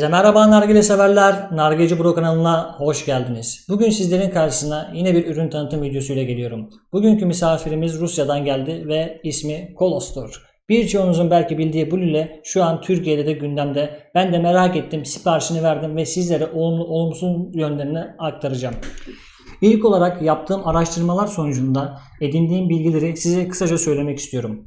Hepinize merhaba nargile severler. Nargileci Bro kanalına hoş geldiniz. Bugün sizlerin karşısına yine bir ürün tanıtım videosuyla geliyorum. Bugünkü misafirimiz Rusya'dan geldi ve ismi Kolostor. Birçoğunuzun belki bildiği bu lüle şu an Türkiye'de de gündemde. Ben de merak ettim, siparişini verdim ve sizlere olumlu olumsuz yönlerini aktaracağım. İlk olarak yaptığım araştırmalar sonucunda edindiğim bilgileri size kısaca söylemek istiyorum.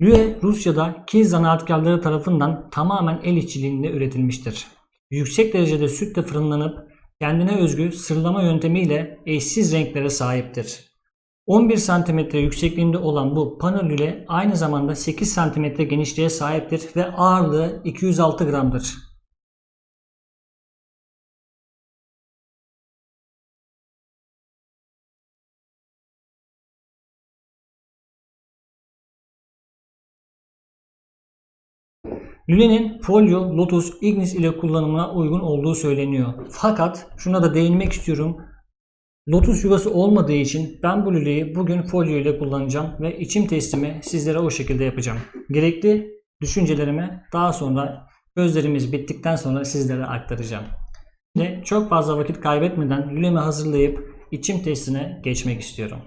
Lüe Rusya'da Kiz zanaatkarları tarafından tamamen el işçiliğinde üretilmiştir. Yüksek derecede sütle fırınlanıp kendine özgü sırlama yöntemiyle eşsiz renklere sahiptir. 11 cm yüksekliğinde olan bu pano lüle aynı zamanda 8 cm genişliğe sahiptir ve ağırlığı 206 gramdır. Lülenin folyo, lotus, ignis ile kullanımına uygun olduğu söyleniyor. Fakat şuna da değinmek istiyorum. Lotus yuvası olmadığı için ben bu lüleyi bugün folyo ile kullanacağım ve içim testimi sizlere o şekilde yapacağım. Gerekli düşüncelerimi daha sonra gözlerimiz bittikten sonra sizlere aktaracağım. Ve çok fazla vakit kaybetmeden lülemi hazırlayıp içim testine geçmek istiyorum.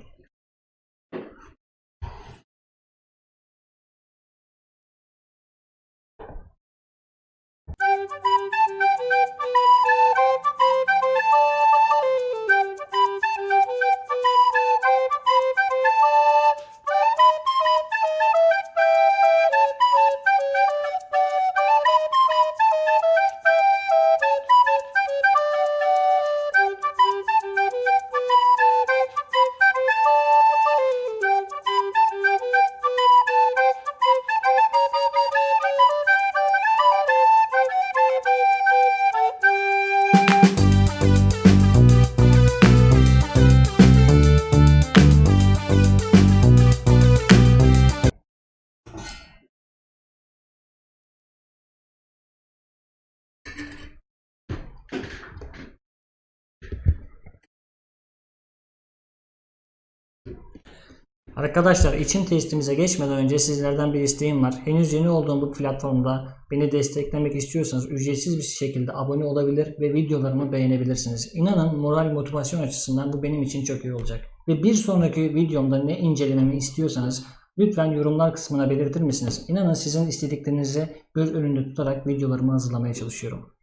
Arkadaşlar için testimize geçmeden önce sizlerden bir isteğim var. Henüz yeni olduğum bu platformda beni desteklemek istiyorsanız ücretsiz bir şekilde abone olabilir ve videolarımı beğenebilirsiniz. İnanın moral motivasyon açısından bu benim için çok iyi olacak. Ve bir sonraki videomda ne incelememi istiyorsanız lütfen yorumlar kısmına belirtir misiniz? İnanın sizin istediklerinizi göz önünde tutarak videolarımı hazırlamaya çalışıyorum.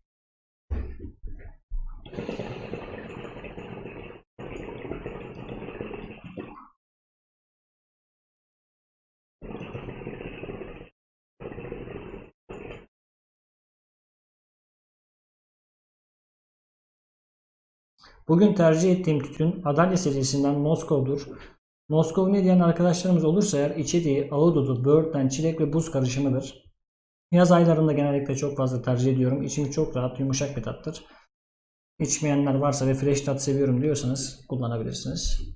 Bugün tercih ettiğim tütün Adalya serisinden Moskov'dur. Moskov ne diyen arkadaşlarımız olursa eğer içeriği ahududu, böğürtlen, çilek ve buz karışımıdır. Yaz aylarında genellikle çok fazla tercih ediyorum. İçimi çok rahat, yumuşak bir tattır. İçmeyenler varsa ve fresh tat seviyorum diyorsanız kullanabilirsiniz.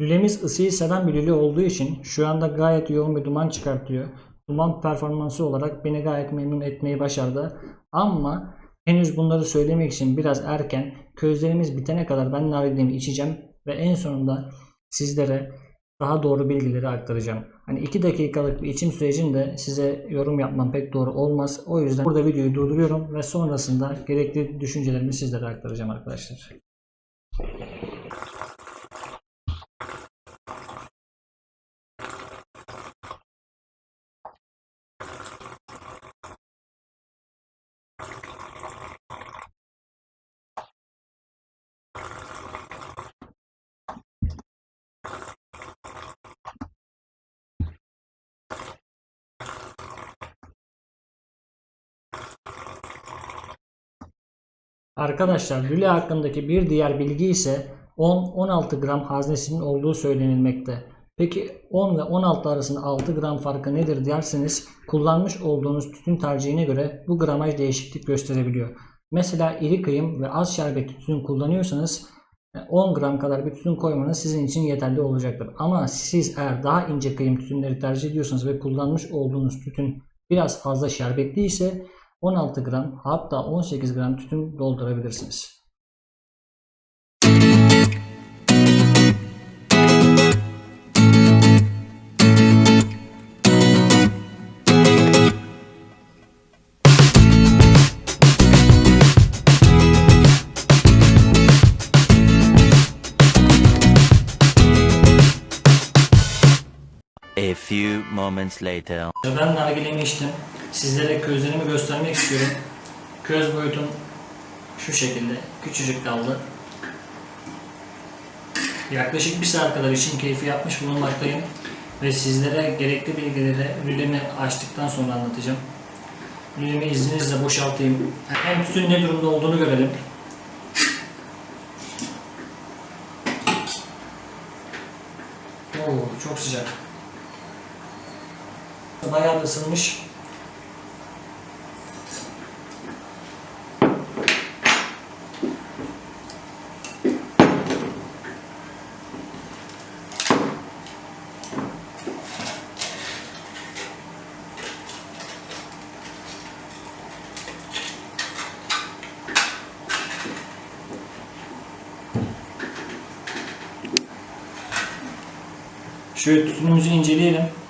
Lülemiz ısıyı seven bir lüle olduğu için şu anda gayet yoğun bir duman çıkartıyor. Duman performansı olarak beni gayet memnun etmeyi başardı. Ama henüz bunları söylemek için biraz erken. Közlerimiz bitene kadar ben nargilemi içeceğim ve en sonunda sizlere daha doğru bilgileri aktaracağım. Hani 2 dakikalık bir içim sürecinde size yorum yapmam pek doğru olmaz. O yüzden burada videoyu durduruyorum ve sonrasında gerekli düşüncelerimi sizlere aktaracağım arkadaşlar. Arkadaşlar lüle hakkındaki bir diğer bilgi ise 10-16 gram haznesinin olduğu söylenilmekte. Peki 10 ve 16 arasında 6 gram farkı nedir derseniz kullanmış olduğunuz tütün tercihine göre bu gramaj değişiklik gösterebiliyor. Mesela iri kıyım ve az şerbetli tütün kullanıyorsanız Yani 10 gram kadar bir tütün koymanız sizin için yeterli olacaktır. Ama siz eğer daha ince kıyım tütünleri tercih ediyorsanız ve kullanmış olduğunuz tütün biraz fazla şerbetli ise 16 gram hatta 18 gram tütün doldurabilirsiniz. Moments later. Ben nargilemi içtim. Sizlere közlerimi göstermek istiyorum. Köz boyutum şu şekilde. Küçücük kaldı. Yaklaşık bir saat kadar için keyfi yapmış bulunmaktayım. Ve sizlere gerekli bilgileri lülemi açtıktan sonra anlatacağım. Lülemi izninizle boşaltayım. Hem tütün ne durumda olduğunu görelim. Oo, çok sıcak. Bayağı da ısınmış. Şöyle tütünümüzü inceleyelim.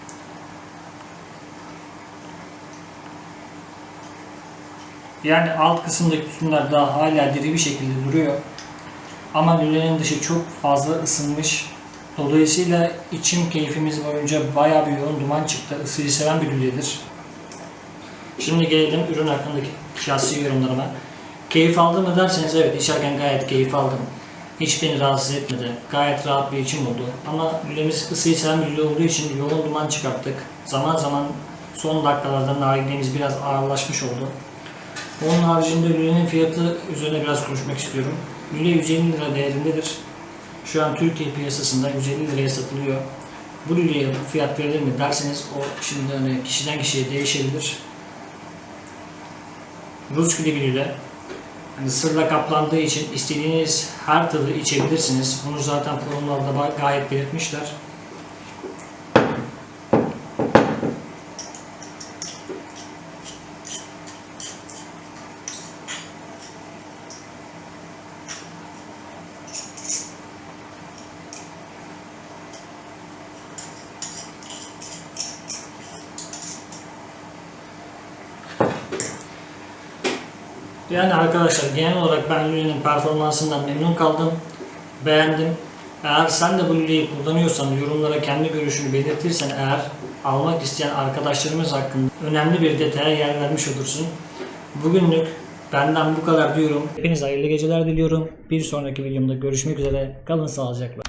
Yani alt kısımdaki tütünler daha hala diri bir şekilde duruyor. Ama lülenin dışı çok fazla ısınmış. Dolayısıyla içim keyfimiz boyunca bayağı bir yoğun duman çıktı. Isıyı seven bir lüledir. Şimdi gelelim ürün hakkındaki şahsi yorumlarıma. Keyif aldım mı derseniz evet içerken gayet keyif aldım. Hiç beni rahatsız etmedi. Gayet rahat bir içim oldu. Ama lülemiz ısıyı seven bir lüle olduğu için yoğun duman çıkarttık. Zaman zaman son dakikalarda nargilemiz biraz ağırlaşmış oldu. Onun haricinde lülenin fiyatı üzerine biraz konuşmak istiyorum. Lüle 150 lira değerindedir. Şu an Türkiye piyasasında 150 liraya satılıyor. Bu lüleye fiyat verilir mi derseniz o şimdi hani kişiden kişiye değişebilir. Rus gibi lüle. Hani sırla kaplandığı için istediğiniz her tadı içebilirsiniz. Bunu zaten forumlarda gayet belirtmişler. Yani arkadaşlar genel olarak ben Lüle'nin performansından memnun kaldım. Beğendim. Eğer sen de bu Lüle'yi kullanıyorsan yorumlara kendi görüşünü belirtirsen eğer almak isteyen arkadaşlarımız hakkında önemli bir detaya yer vermiş olursun. Bugünlük benden bu kadar diyorum. Hepinize hayırlı geceler diliyorum. Bir sonraki videomda görüşmek üzere. Kalın sağlıcakla.